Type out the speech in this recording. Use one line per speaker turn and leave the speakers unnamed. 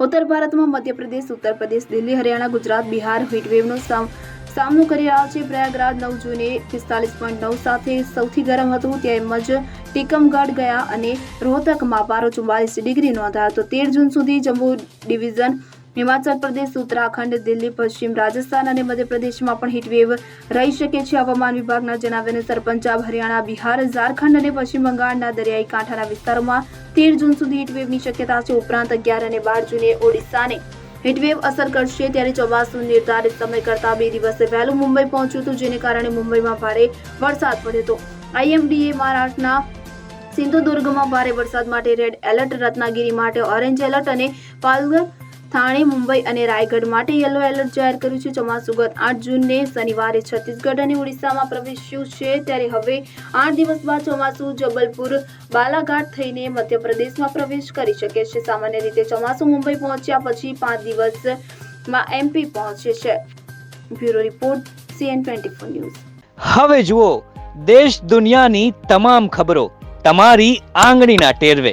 ઉત્તર ભારતમાં મધ્યપ્રદેશ ઉત્તર પ્રદેશ દિલ્હી, હરિયાણા, ગુજરાત, બિહાર, હીટવેવનો સામ- સામનો કરી રહ્યા છે પ્રયાગરાજ નવ જૂને પિસ્તાલીસ પોઈન્ટ નવ સાથે સૌથી ગરમ હતું તેમજ ટીકમગઢ ગયા અને રોહતકમાં પારો ચુમ્માલીસ ડિગ્રી નોંધાયો હતો. તેર જૂન સુધી જમ્મુ ડિવિઝન, હિમાચલ પ્રદેશ, ઉત્તરાખંડ, દિલ્હી, પશ્ચિમ રાજસ્થાન અને મધ્યપ્રદેશમાં પણ હીટવેવ રહી શકે છે. હવામાન વિભાગના જણાવ્યા અનુસાર, પંજાબ, હરિયાણા, બિહાર, ઝારખંડ અને પશ્ચિમ બંગાળના દરિયાઈ કાંઠાના વિસ્તારોમાં તેર જૂન સુધી હીટવેવની શક્યતા છે. ઉપરાંત અગિયાર અને બાર જૂને ઓડિશાને હીટવેવ અસર કરશે ત્યારે ચોમાસું નિર્ધારિત સમય કરતા બે દિવસ વહેલું મુંબઈ પહોંચ્યું હતું, જેને કારણે મુંબઈમાં ભારે વરસાદ પડ્યો હતો. આઈએમડીએ મહારાષ્ટ્રના સિંધુદુર્ગમાં ભારે વરસાદ માટે રેડ એલર્ટ રત્નાગીરી માટે ઓરેન્જ એલર્ટ અને પાલઘર થાણે, મુંબઈ અને રાયગઢ માટે યલો એલર્ટ જાહેર કર્યું છે. ચોમાસું ગત આઠ જૂનને શનિવારે છત્તીસગઢ અને ઓડિશામાં પ્રવેશ્યું છે. ત્યારે હવે આઠ દિવસ બાદ ચોમાસું જબલપુર બાલાઘાટ થઈને મધ્યપ્રદેશમાં પ્રવેશ કરી શકે છે. સામાન્ય રીતે ચોમાસું મુંબઈ પહોંચ્યા પછી પાંચ દિવસમાં એમપી પહોંચે છે. Bureau report, CN twenty news.
હવે જુઓ, દેશ દુનિયાની તમામ ખબરો તમારી આંગળીના ટેરવે.